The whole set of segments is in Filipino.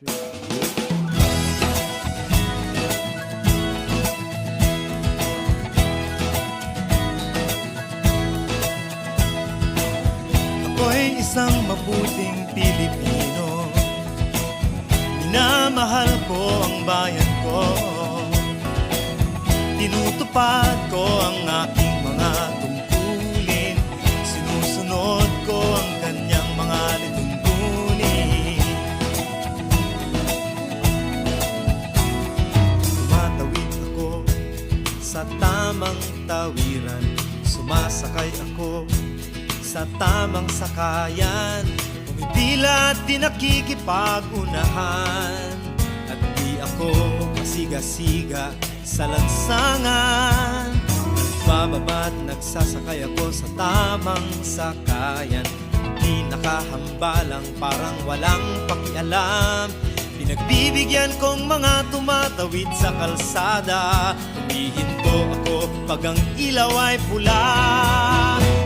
Ako'y isang mabuting Pilipino. Minamahal ko ang bayan ko. Tinutupad ko ang aking mga tawiran Sumasakay ako sa tamang sakayan. Pumipila at di nakikipag-unahan. At di ako masiga-siga sa lansangan. Nagbababa at nagsasakay ako sa tamang sakayan. Di nakahambalang parang walang pakialam Pinagbibigyan kong mga tumatawid sa kalsada. Humihinto ako pag ang ilaw ay pula.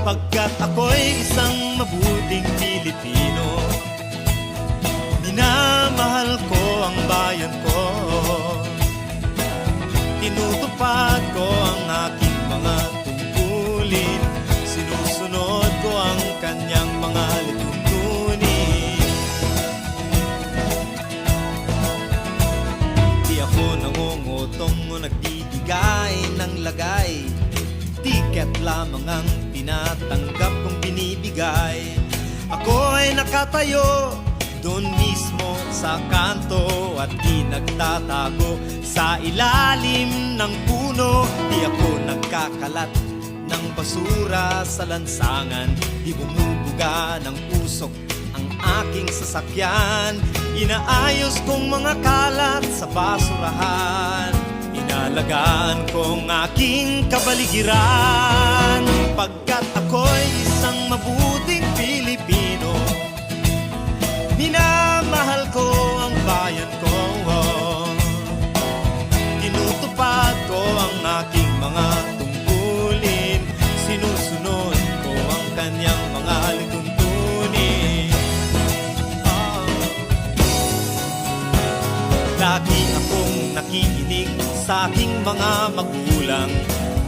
Pagkat ako'y isang mabuting Pilipino Minamahal ko ang bayan ko. Tinutupad ko ang aking mga Tiket lamang ang tinatanggap kong binibigay. Ako ay nakatayo doon mismo sa kanto At di nagtatago sa ilalim ng puno. Di ako nagkakalat ng basura sa lansangan. Di bumubuga ng usok ang aking sasakyan. Inaayos kong mga kalat sa basurahan Inalagaan kong aking kabaligiran. Pagkat ako'y isang mabuting Pilipino Minamahal ko ang bayan ko. Tinutupad ko ang aking mga tungkulin. Sinusunod ko ang kanyang mga lituntunin sa aking mga magulang.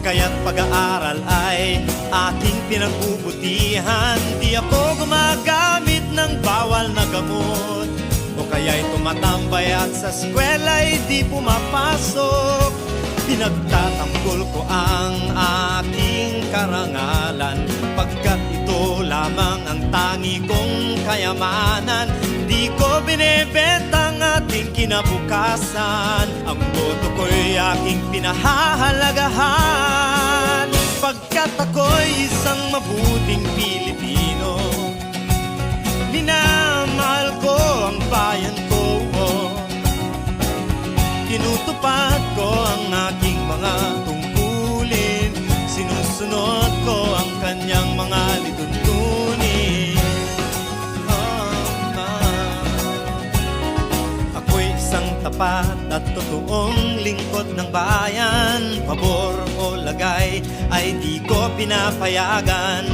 Kaya't pag-aaral ay aking pinagbubutihan Di ako gumagamit ng bawal na gamot. O kaya'y tumatambay at sa eskwela'y di pumapasok. Pinagtatanggol ko ang aking karangalan. Pagkat ito lamang ang tangi kong kayamanan. Di ko binebenta ang ating kinabukasan. Ang boto ko'y aking pinahahalagahan Pagkat ako'y isang mabuting Pilipino. Minamahal ko ang bayan ko. Tinutupad ko ang aking mga tungkulin. Sinusunod at totoong lingkod ng bayan Pabor o lagay ay di ko pinapayagan.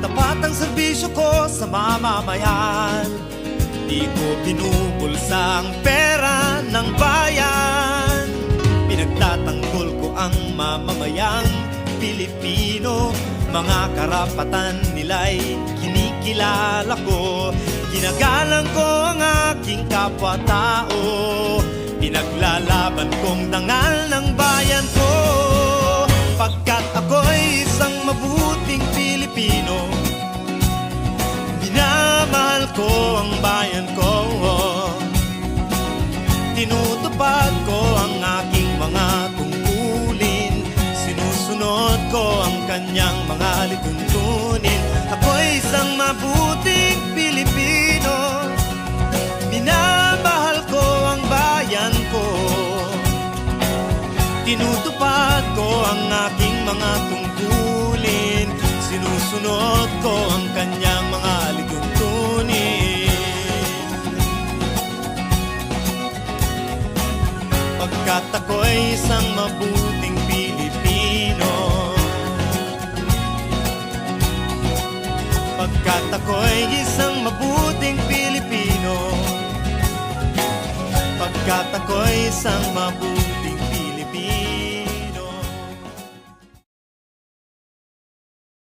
Tapat ang serbisyo ko sa mamamayan. Di ko binubulsa ang pera ng bayan. Pinagtatanggol ko ang mamamayang Pilipino. Mga karapatan nila'y kinikilala ko. Ginagalang ko ang aking kapwa-tao Kong dangal ng bayan ko. Pagkat ako'y isang mabuting Pilipino Minamahal ko ang bayan ko. Tinutupad ko ang aking mga tungkulin. Sinusunod ko ang kanyang mga lituntunin. Ako'y isang mabuting Tinutupad ko ang aking mga tungkulin. Sinusunod ko ang kanyang mga lituntunin Pagkat ako'y isang mabuting Pilipino. Pagkat ako'y isang mabuting Pilipino. Pagkat ako'y isang mabuting